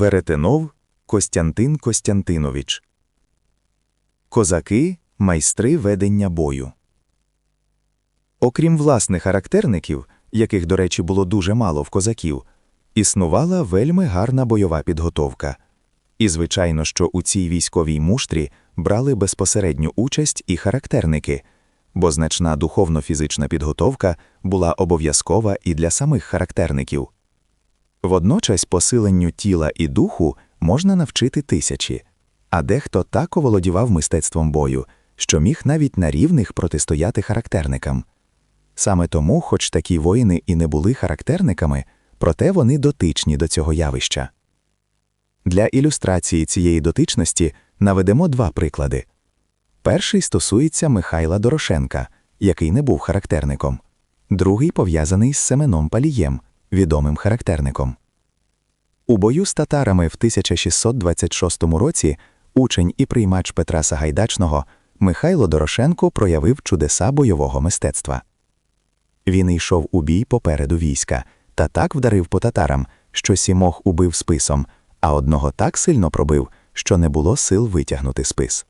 Веретенов Костянтин Костянтинович. Козаки майстри ведення бою. Окрім власних характерників, яких, до речі, було дуже мало в козаків, існувала вельми гарна бойова підготовка. І, звичайно, що у цій військовій муштрі брали безпосередню участь і характерники, бо значна духовно-фізична підготовка була обов'язкова і для самих характерників. Водночас посиленню тіла і духу можна навчити тисячі, а дехто так оволодівав мистецтвом бою, що міг навіть на рівних протистояти характерникам. Саме тому, хоч такі воїни і не були характерниками, проте вони дотичні до цього явища. Для ілюстрації цієї дотичності наведемо два приклади. Перший стосується Михайла Дорошенка, який не був характерником, другий пов'язаний з Семеном Палієм, відомим характерником. У бою з татарами в 1626 році учень і приймач Петра Сагайдачного Михайло Дорошенко проявив чудеса бойового мистецтва. Він йшов у бій попереду війська та так вдарив по татарам, що сімох убив списом, а одного так сильно пробив, що не було сил витягнути спис.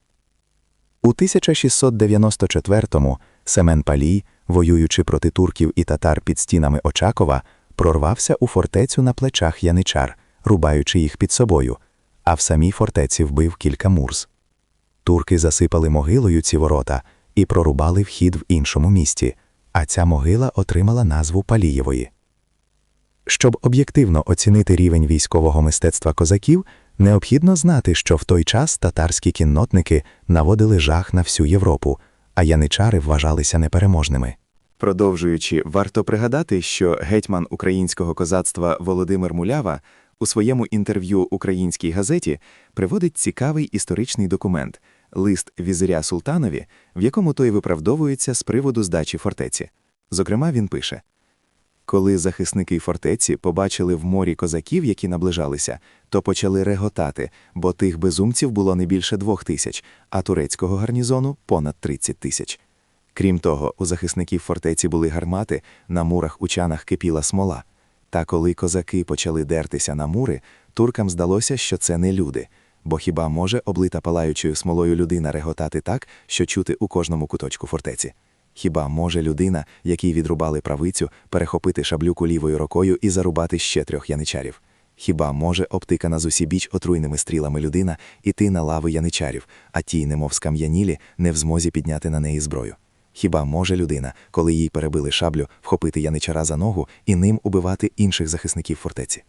У 1694-му Семен Палій, воюючи проти турків і татар під стінами Очакова, прорвався у фортецю на плечах яничар, рубаючи їх під собою, а в самій фортеці вбив кілька мурз. Турки засипали могилою ці ворота і прорубали вхід в іншому місті, а ця могила отримала назву Палієвої. Щоб об'єктивно оцінити рівень військового мистецтва козаків, необхідно знати, що в той час татарські кіннотники наводили жах на всю Європу, а яничари вважалися непереможними. Продовжуючи, варто пригадати, що гетьман українського козацтва Володимир Мулява у своєму інтерв'ю українській газеті приводить цікавий історичний документ лист візиря Султанові, в якому той виправдовується з приводу здачі фортеці. Зокрема, він пише: Коли захисники фортеці побачили в морі козаків, які наближалися, то почали реготати, бо тих безумців було не більше двох тисяч, а турецького гарнізону понад 30 тисяч. Крім того, у захисників фортеці були гармати, на мурах у чанах кипіла смола. Та коли козаки почали дертися на мури, туркам здалося, що це не люди, бо хіба може облита палаючою смолою людина реготати так, що чути у кожному куточку фортеці? Хіба може людина, якій відрубали правицю, перехопити шаблюку лівою рукою і зарубати ще трьох яничарів? Хіба може обтикана з усібіч отруйними стрілами людина іти на лави яничарів, а ті, немов скам'янілі, не в змозі підняти на неї зброю? Хіба може людина, коли їй перебили шаблю, вхопити яничара за ногу і ним убивати інших захисників фортеці?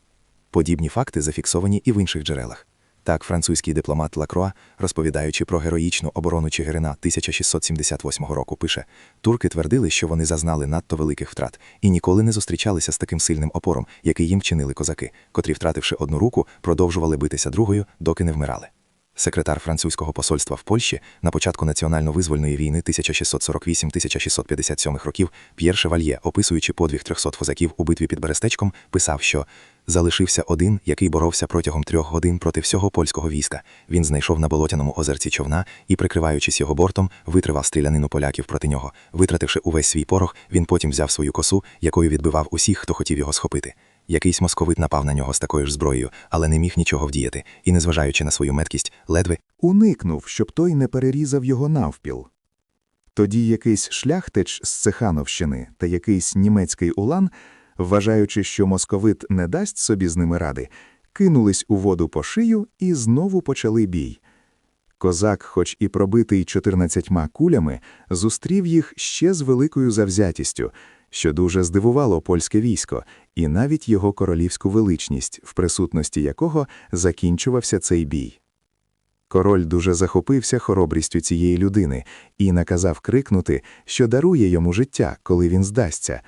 Подібні факти зафіксовані і в інших джерелах. Так, французький дипломат Лакроа, розповідаючи про героїчну оборону Чигирина 1678 року, пише: турки твердили, що вони зазнали надто великих втрат і ніколи не зустрічалися з таким сильним опором, який їм чинили козаки, котрі, втративши одну руку, продовжували битися другою, доки не вмирали. Секретар французького посольства в Польщі на початку національно-визвольної війни 1648-1657 років П'єр Шевальє, описуючи подвиг 300 фозаків у битві під Берестечком, писав, що залишився один, який боровся протягом трьох годин проти всього польського війська. Він знайшов на болотяному озерці човна і, прикриваючись його бортом, витривав стрілянину поляків проти нього. Витративши увесь свій порох, він потім взяв свою косу, якою відбивав усіх, хто хотів його схопити. Якийсь московит напав на нього з такою ж зброєю, але не міг нічого вдіяти, і, незважаючи на свою меткість, ледве уникнув, щоб той не перерізав його навпіл. Тоді якийсь шляхтич з Цехановщини та якийсь німецький улан, вважаючи, що московит не дасть собі з ними ради, кинулись у воду по шию і знову почали бій. Козак, хоч і пробитий чотирнадцятьма кулями, зустрів їх ще з великою завзятістю, що дуже здивувало польське військо, і навіть його королівську величність, в присутності якого закінчувався цей бій. Король дуже захопився хоробрістю цієї людини і наказав крикнути, що дарує йому життя, коли він здасться.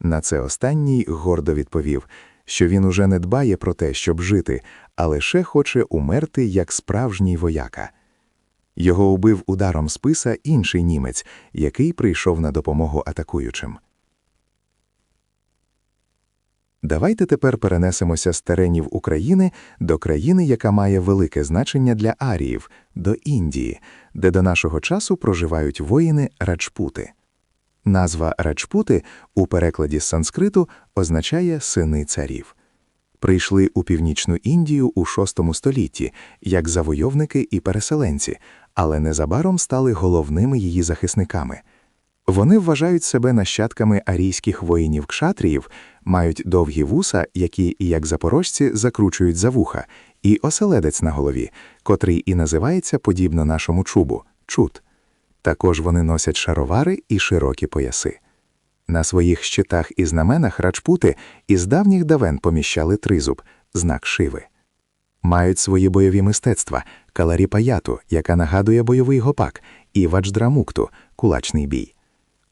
На це останній гордо відповів, що він уже не дбає про те, щоб жити, а лише хоче умерти як справжній вояка. Його убив ударом списа інший німець, який прийшов на допомогу атакуючим. Давайте тепер перенесемося з теренів України до країни, яка має велике значення для аріїв, до Індії, де до нашого часу проживають воїни раджпути. Назва раджпути у перекладі з санскриту означає сини царів. прийшли у північну Індію у VI столітті як завойовники і переселенці, але незабаром стали головними її захисниками. Вони вважають себе нащадками арійських воїнів кшатріїв, мають довгі вуса, які, як запорожці, закручують за вуха, і оселедець на голові, котрий і називається подібно нашому чубу чут. Також вони носять шаровари і широкі пояси. На своїх щитах і знаменах раджпути із давніх давен поміщали тризуб, знак шиви. Мають свої бойові мистецтва каларіпаяту, яка нагадує бойовий гопак, і вадждрамукту кулачний бій.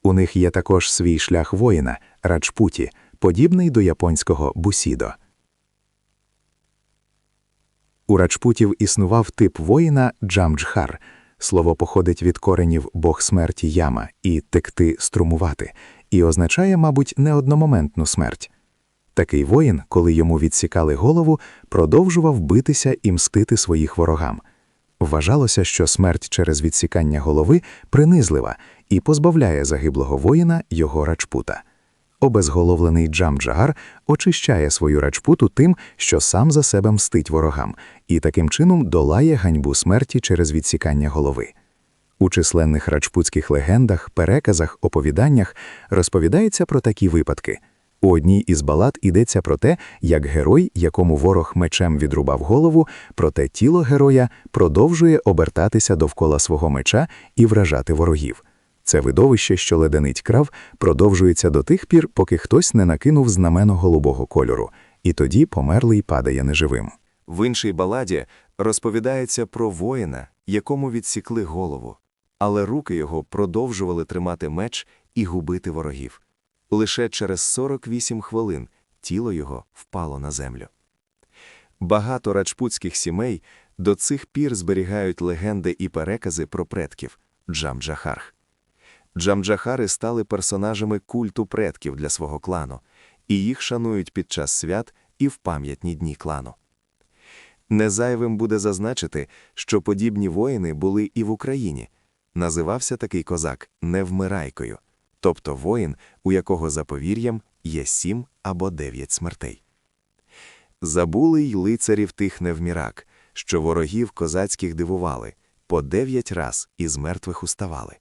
У них є також свій шлях воїна раджпуті, подібний до японського бусідо. У раджпутів існував тип воїна джамджхар. Слово походить від коренів бог смерті яма і текти струмувати, і означає, мабуть, не одномоментну смерть. Такий воїн, коли йому відсікали голову, продовжував битися і мстити своїх ворогам. Вважалося, що смерть через відсікання голови принизлива і позбавляє загиблого воїна його раджпута. Обезголовлений Джамджагар очищає свою раджпуту тим, що сам за себе мстить ворогам, і таким чином долає ганьбу смерті через відсікання голови. У численних раджпутських легендах, переказах, оповіданнях розповідається про такі випадки. У одній із балад йдеться про те, як герой, якому ворог мечем відрубав голову, проте тіло героя продовжує обертатися довкола свого меча і вражати ворогів. Це видовище, що леденить крав, продовжується до тих пір, поки хтось не накинув знамено голубого кольору, і тоді померлий падає неживим. В іншій баладі розповідається про воїна, якому відсікли голову, але руки його продовжували тримати меч і губити ворогів. Лише через 48 хвилин тіло його впало на землю. Багато раджпутських сімей до цих пір зберігають легенди і перекази про предків Джамджахарх. Джамджахари стали персонажами культу предків для свого клану, і їх шанують під час свят і в пам'ятні дні клану. Незайвим буде зазначити, що подібні воїни були і в Україні. Називався такий козак невмирайкою, тобто воїн, у якого за повір'ям є сім або дев'ять смертей. Забули й лицарів тих невмірак, що ворогів козацьких дивували, по дев'ять раз із мертвих уставали.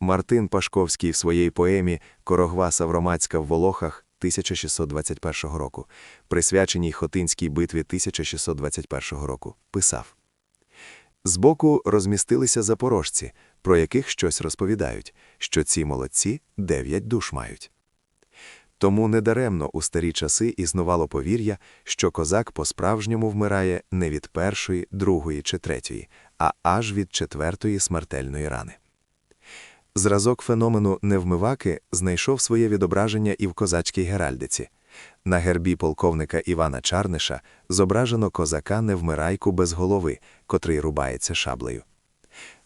Мартин Пашковський в своїй поемі Корогва Савромацька в Волохах 1621 року, присвяченій Хотинській битві 1621 року, писав Збоку розмістилися запорожці, про яких щось розповідають, що ці молодці дев'ять душ мають. Тому недаремно у старі часи існувало повір'я, що козак по-справжньому вмирає не від першої, другої чи третьої, а аж від четвертої смертельної рани. Зразок феномену невмиваки знайшов своє відображення і в козацькій геральдиці. На гербі полковника Івана Чарниша зображено козака невмирайку без голови, котрий рубається шаблею.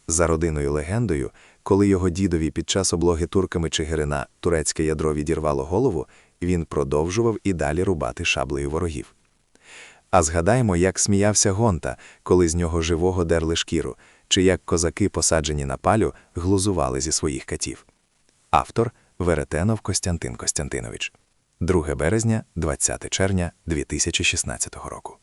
За родиною легендою, коли його дідові під час облоги турками Чигирина турецьке ядро відірвало голову, він продовжував і далі рубати шаблею ворогів. А згадаймо, як сміявся Гонта, коли з нього живого дерли шкіру, чи як козаки, посаджені на палю, глузували зі своїх катів. Автор Веретенов Костянтин Костянтинович. 2 березня, 20 червня 2016 року.